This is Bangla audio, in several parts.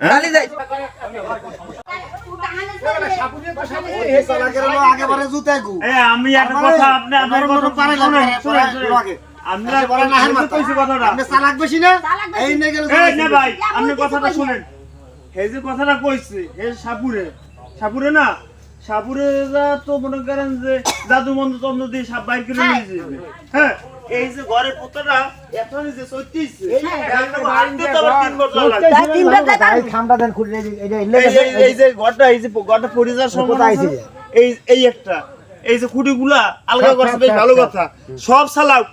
না কালি যাই। একেবারে জুতে গু এ, আমি একটা কথা আপনি আপনার কথা শুনেন, শুনেন, শুনেন। আমরা কইছি কথাটা। আপনি চালাক বেশি না? এই নিয়ে গেলে এই না ভাই আপনি কথাটা শুনেন। এই যে কথাটা কইছে সাপুরে। সাপুরে না সাপুরে যা তো মনে করেন যে জাদু মন্ত্র তন্ত্র দিয়ে সাপ বাইর করে নিয়ে হ্যাঁ? এই যে ঘরের পুত্রটা এখনই যে সত্যিছে খামটা দেন। খুলে এই যে ঘরটা এই যে ঘরটা পরিজার সম্ভাবনা আছে এই এই একটা। এই যে খুঁটিগুলা আলগা করছে বেশ ভালো কথা। সব সালাক।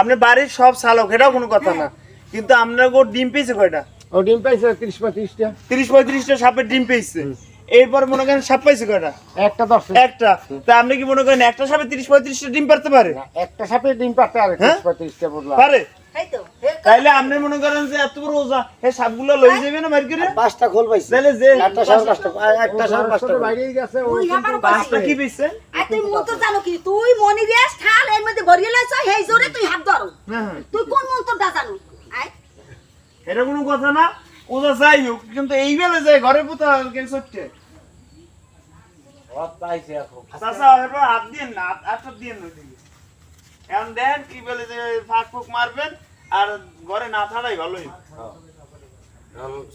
আপনি বাড়ির সব সালাক এটাও কোনো কথা না। কিন্তু আপনার গো ডিম পেয়েছে কয়টা? ও ডিম পাইছে 30 35টা তিরিশ পঁয়ত্রিশটা সাপের ডিম পেয়েছে। এরপর মনে করেন সাপ পাইছে কয়টা? একটা দশ। একটা। তা আপনি কি মনে করেন একটা সাপে তিরিশ পঁয়ত্রিশটা ডিম পারতে পারে? একটা সাপে ডিম পাতে আর হ্যাঁ? 30 35টা বললাম পারে? তাইলে আপনি মনে করেন যে এত বড় ওজা এই সাপগুলো লই যাবে না মার করে? পাঁচটা খোল পাইছে। তাহলে যে একটা সাড়ে পাঁচটা একটা সাড়ে পাঁচটা বাইরেই গেছে তুই পাঁচটা কি আর তুই মন্ত্র জানো কি তুই মনি ঠাল এর মধ্যে ভরিয়ে লাইছ হেই জোরে তুই হাত ধরো। হ্যাঁ হ্যাঁ। তুই কোন মন্ত্রটা জানো? আয়। এটা কোনো কথা না। ওটা যাই হোক কিন্তু এই বেলে যায় ঘরে পোতা কে সত্যি চাচা এবার হাত দিন না হাতটা দিন না এখন দেখেন কি বলে যে ফাঁক ফুক মারবেন আর ঘরে না থাকাই ভালোই।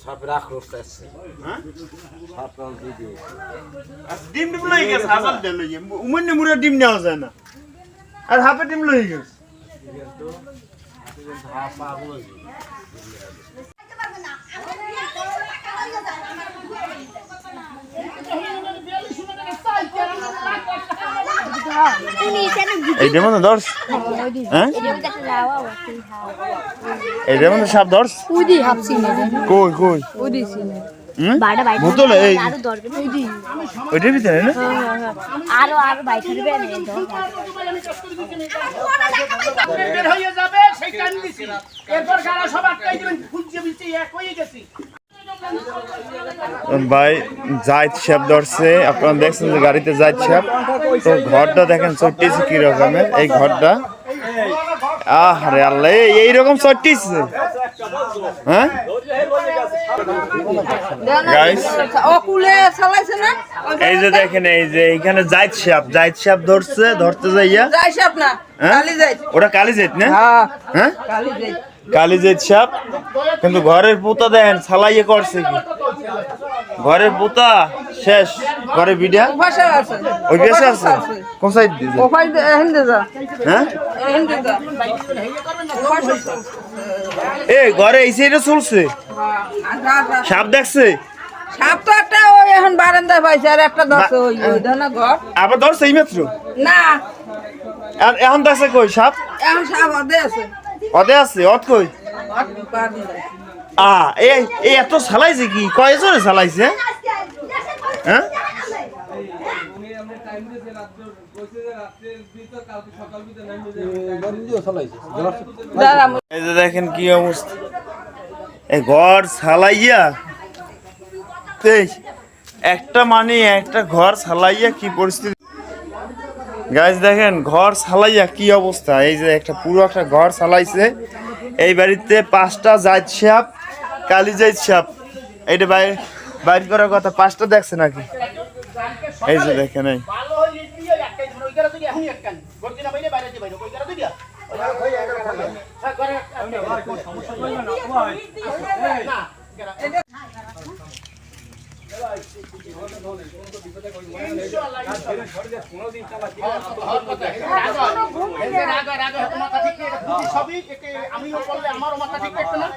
সাপের আক্রোশ আছে হ্যাঁ? আর ডিম ডিম লই গেছে হাজার লই মুড়ে ডিম নেওয়া যায় না। আর হাফে ডিম লই গেছে। এইটার মধ্যে ধরস হ্যাঁ? এইটার মধ্যে সাপ ধরস কই কই? ওইটার ভিতরে, না? আরও আরও বাইরে ভাই জায়দ সাপ ধরছে। আপনারা দেখছেন যে গাড়িতে জায়দ সাপ তো ঘরটা দেখেন চট্টিছে কি রকমের। এই ঘরটা। আহ রে আল্লাহ এই- এইরকম চট্টিছে হ্যাঁ? এই যে দেখেন এই যে এইখানে জায়দ সাপ জায়দ সাপ ধরছে ধরতে যাইয়া। হ্যাঁ? ওটা কালি জাইত না? হ্যাঁ। হ্যাঁ? কালি কালি জাইত সাপ কিন্তু ঘরের পোতা দেখেন সালাইয়ে করছে কি? ঘরের পোতা শেষ। ঘরে বিড়া? ওই বেশে আছে? কোন সাইড দিয়ে ও হেন্দে যা। হ্যাঁ? হেন্দে যা। এ ঘরে এই সাইডে চলছে? সাপ দেখছে? সাপ তো একটা ওই এখন বারান্দায় পাইছে আর একটা দশ ওই ঘর? আবার ধরছে এই মাত্র? না। আর এখন দেখছে কই সাপ? এখন সাপ আছে। অদে আছে অত কই? আ এই এত চালাইছে কি? কয়জনে চালাইছে? হ্যাঁ? এই যে দেখেন কি অবস্থা। এই ঘর ছালাইয়া একটা মানে একটা ঘর ছালাইয়া কি পরিস্থিতি? গাছ দেখেন ঘর সালাইয়া কি অবস্থা এই যে একটা পুরো একটা ঘর সালাইছে এই বাড়িতে পাঁচটা জাত সাপ কালি জাত সাপ এইটা বাইরে বাইর করার কথা পাঁচটা দেখছে নাকি এই যে দেখেন এই আমিও করলে আমারও মাথা ঠিক থাকতো না